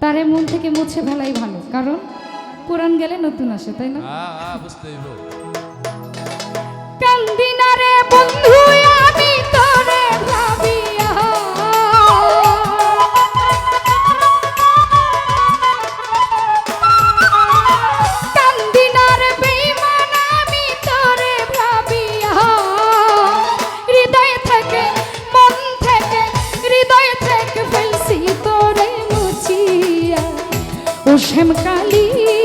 তারে মন থেকে মুছে ফেলাই ভালো কারণ পুরান গেলে নতুন আসে তাই না? Hoje é me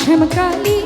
শ্যামকালী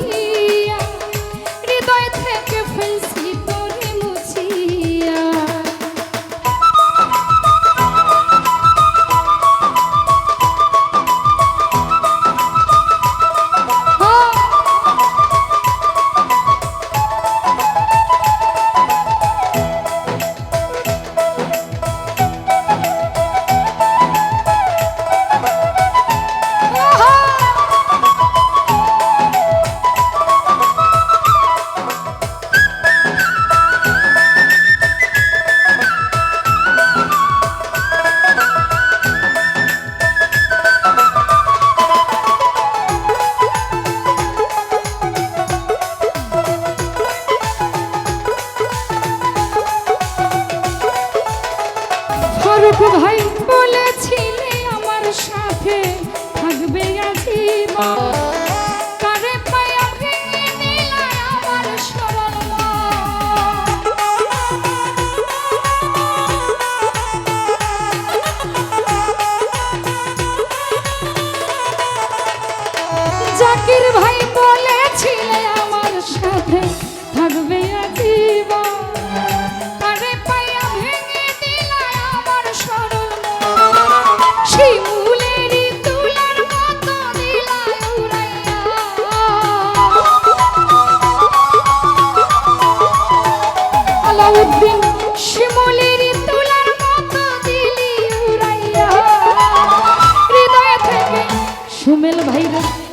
সুমেল ভাই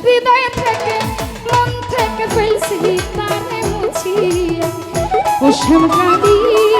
হৃদয় থেকে মন থেকে ফেলছি তারে মুছিয়া। ও শ্যাম কাঁদিয়া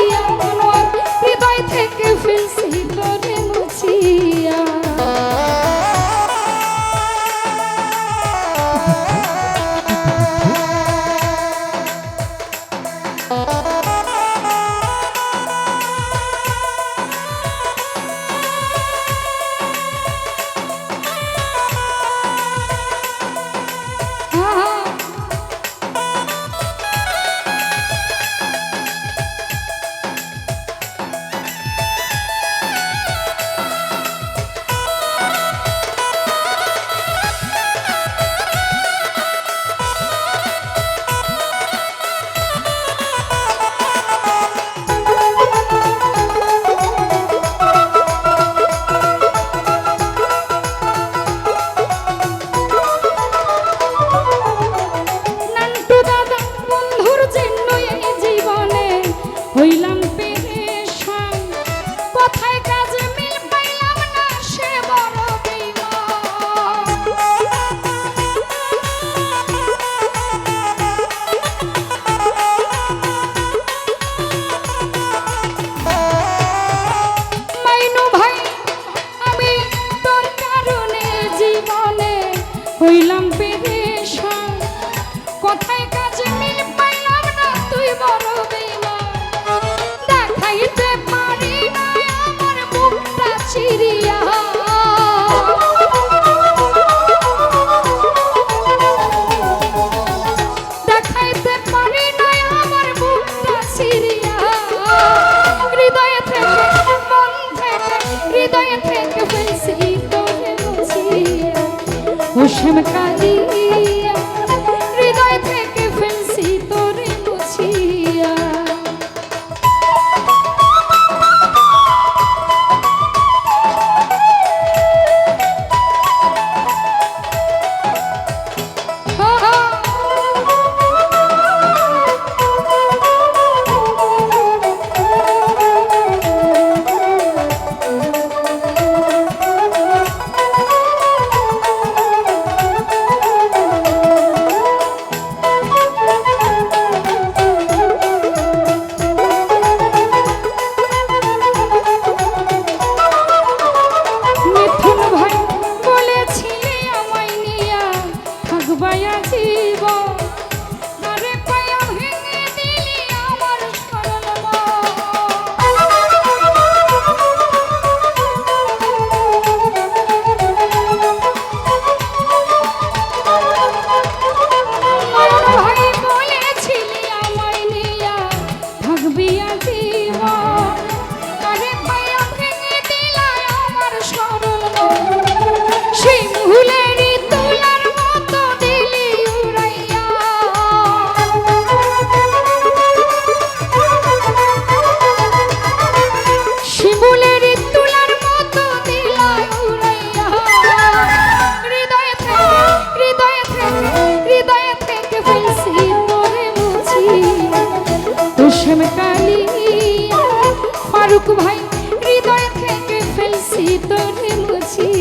মুছি তোরে মুছি